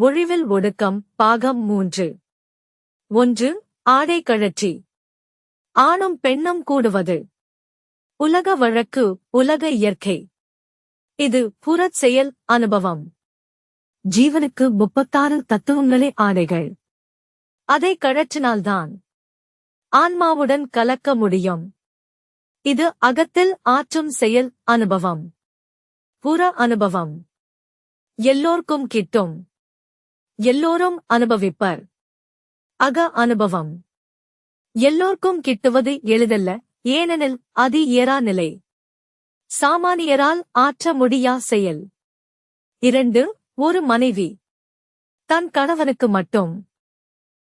ஒழிவில் ஒடுக்கம் பாகம் மூன்று. ஒன்று ஆடை கழற்றி. ஆணும் பெண்ணும் கூடுவது. உலக வழக்கு உலக இயற்கை. இது புறச் செயல் அனுபவம். ஜீவனுக்கு முப்பத்தாறு தத்துவங்களே ஆடைகள். அதை கழற்றினால்தான் ஆன்மாவுடன் கலக்க முடியும். இது அகத்தில் ஆற்றும் செயல் அனுபவம். புற அனுபவம். எல்லோர்க்கும் கிட்டும். எல்லோரும் அனுபவிப்பர். அக அனுபவம். எல்லோர்க்கும் கிட்டுவது எளிதல்ல ஏனெனில் அது இயரா நிலை. சாமானியரால் ஆற்ற முடியா செயல். இரண்டு ஒரு மனைவி. தன் கணவனுக்கு மட்டும்.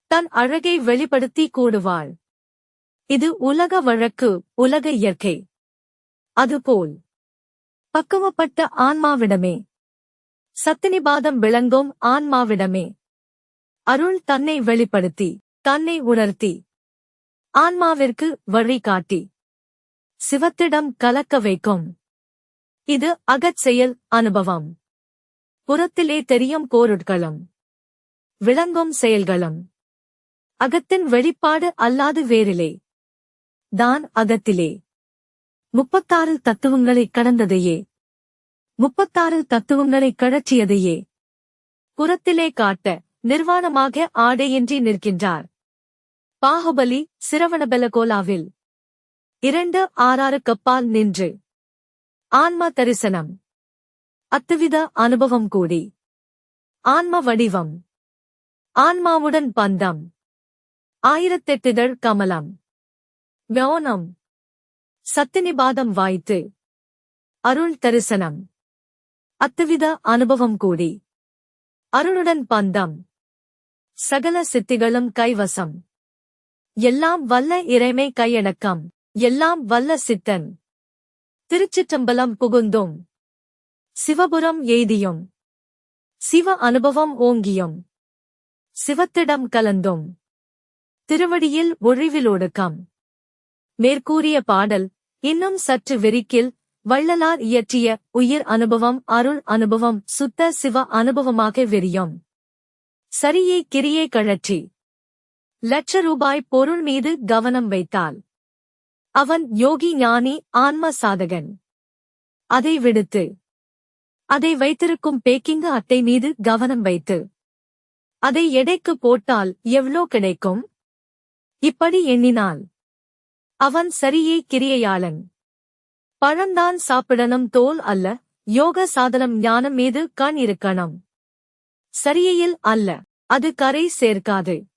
தன் அழகை வெளிப்படுத்தி கூடுவாள். இது உலக வழக்கு உலக இயற்கை. அதுபோல். பக்குவப்பட்ட ஆன்மாவிடமே. சத்தினிபாதம் விளங்கும் ஆன்மாவிடமே. அருள் தன்னை வெளிப்படுத்தி தன்னை உணர்த்தி ஆன்மாவிற்கு வழிகாட்டி சிவத்திடம் கலக்க வைக்கும். இது அகச் செயல் அனுபவம். புறத்திலே தெரியும் கோருட்களும் விளங்கும் செயல்களும். அகத்தின் வெளிப்பாடு அல்லாது வேறிலே. தான் அகத்திலே. முப்பத்தாறு தத்துவங்களை கடந்ததையே முப்பத்தாறு தத்துவங்களை கழற்றியதையே. புறத்திலே காட்ட நிர்வாணமாக ஆடையின்றி நிற்கின்றார். பாகுபலி சிரவணபெலகோலாவில். இரண்டு ஆறாறு கப்பால் நின்று. ஆன்ம தரிசனம். அத்துவித அனுபவம் கூடி. ஆன்ம வடிவம். ஆன்மாவுடன் பந்தம். ஆயிரத்தெட்டுதழ் கமலம். மௌனம் சத்தினிபாதம் வாய்த்து. அருள் தரிசனம். அத்துவித அனுபவம் கூடி. அருணுடன் பந்தம். சகல சித்திகளும் கைவசம். எல்லாம் வல்ல இறைமை கையடக்கம். எல்லாம் வல்ல சித்தன். திருச்சிற்றம்பலம் புகுந்தும். சிவபுரம் எய்தியும். சிவ அனுபவம் ஓங்கியும். சிவத்திடம் கலந்தும். திருவடியில் ஒழிவில் ஒடுக்கம் மேற்கூறிய பாடல் இன்னும் சற்று வெறிக்கில் வள்ளலார் இயற்றிய உயிர் அனுபவம் அருள் அனுபவம் சுத்த சிவ அனுபவமாக வெறியும் சரியே கிரியை கழற்றி. லட்ச ரூபாய் பொருள் மீது கவனம் வைத்தால் அவன் யோகி ஞானி ஆன்ம சாதகன். அதை விடுத்து. அதை வைத்திருக்கும் பேக்கிங்கு அட்டை மீது கவனம் வைத்து. அதை எடைக்கு போட்டால் எவ்வளோ கிடைக்கும்? இப்படி எண்ணினால் அவன் சரியே கிரியையாளன். பழம்தான் சாப்பிடணும் தோல் அல்ல யோக சாதனம் ஞானம் மீது கண் இருக்கணும். சரியையில் அல்ல அது கரை சேர்க்காது.